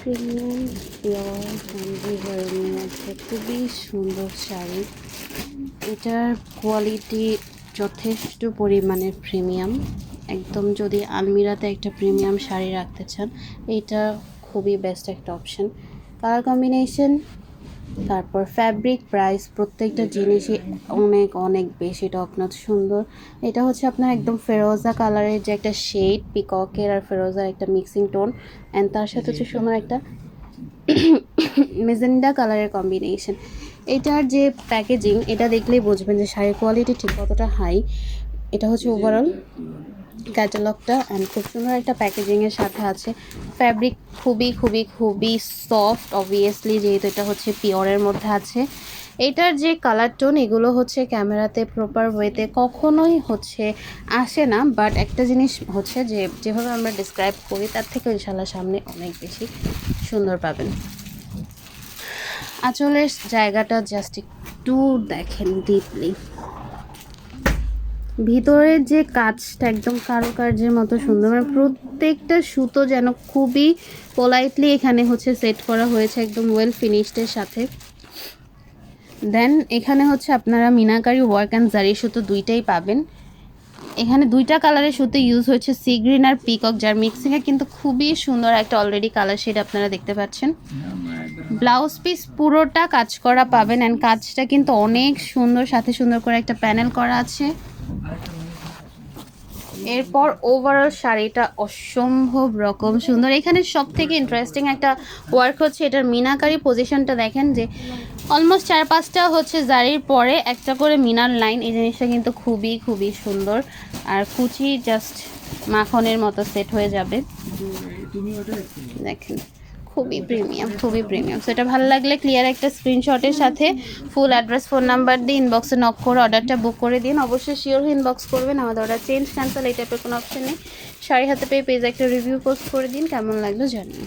Premium pure কাঞ্জিভারের মধ্যে খুবই সুন্দর শাড়ি। এটার কোয়ালিটি যথেষ্ট পরিমাণে প্রিমিয়াম একদম যদি আলমিরাতে একটা প্রিমিয়াম শাড়ি রাখতে চান এটা খুবই বেস্ট একটা অপশন কালার কম্বিনেশন তারপর ফ্যাব্রিক প্রাইস প্রত্যেকটা জিনিসই অনেক অনেক বেশি টপনচ সুন্দর। এটা হচ্ছে আপনার একদম ফেরোজা কালারের যে একটা শেড পিককের আর ফেরোজার একটা মিক্সিং টোন অ্যান্ড তার সাথে হচ্ছে সুন্দর একটা মেজেন্ডা কালারের কম্বিনেশন এটার যে প্যাকেজিং এটা দেখলেই বুঝবেন যে শাড়ির কোয়ালিটি ঠিক কতটা হাই এটা হচ্ছে ওভারঅল ক্যাটালগটা অ্যান্ড খুব সুন্দর একটা প্যাকেজিংয়ের সাথে আছে। ফ্যাব্রিক খুবই খুবই খুবই সফট অবভিয়াসলি যেহেতু এটা হচ্ছে পিওরের মধ্যে আছে। এটার যে কালার টোন এগুলো হচ্ছে ক্যামেরাতে প্রপার ওয়েতে কখনোই হচ্ছে আসে না। বাট একটা জিনিস হচ্ছে যে যেভাবে আমরা ডিসক্রাইব করি তার থেকে ইনশাল্লাহ সামনে অনেক বেশি সুন্দর পাবেন। আঁচলের জায়গাটা জাস্ট একটু দেখেন ডিপলি ভিতরের যে কাজটা একদম কারুকার্যের মতো সুন্দর মানে প্রত্যেকটা সুতো যেন খুবই পোলাইটলি এখানে হচ্ছে সেট করা হয়েছে, একদম ওয়েল ফিনিশডের সাথে। দেন এখানে হচ্ছে আপনারা মিনাকারি ওয়ার্ক অ্যান্ড জারি সুতো দুইটাই পাবেন। এখানে দুইটা কালারের সুতো ইউজ হয়েছে সি গ্রিন আর পিকক যার মিক্সিংয়ে কিন্তু খুবই সুন্দর একটা অলরেডি কালার শেড আপনারা দেখতে পাচ্ছেন। ব্লাউজ পিস পুরোটা কাজ করা পাবেন অ্যান্ড কাজটা কিন্তু অনেক সুন্দর, সাথে সুন্দর করে একটা প্যানেল করা আছে। এরপর ওভারঅল শাড়িটা অসম্ভব রকম সুন্দর। এখানে সব থেকে ইন্টারেস্টিং একটা ওয়ার্ক হচ্ছে এটার মিনাকারি পজিশনটা দেখেন যে অলমোস্ট চার পাঁচটা হচ্ছে জারির পরে একটা করে মিনার লাইন এই জিনিসটা কিন্তু খুবই খুবই সুন্দর। আর কুচি জাস্ট মাখনের মতো সেট হয়ে যাবে। দেখেন। খুবই প্রিমিয়াম খুবই প্রিমিয়াম সেটা ভালো লাগলে ক্লিয়ার একটা স্ক্রিনশটের সাথে ফুল অ্যাড্রেস ফোন নাম্বার দিয়ে ইনবক্সে নক করে অর্ডারটা বুক করে দিন। অবশ্যই শিওর ইনবক্স করবেন। আমাদের অর্ডার চেঞ্জ ক্যান্সেল এই টাইপের কোনো অপশন নেই। শাড়ি হাতে পেয়ে পেজ একটা রিভিউ পোস্ট করে দিন। কেমন লাগল জানিয়ে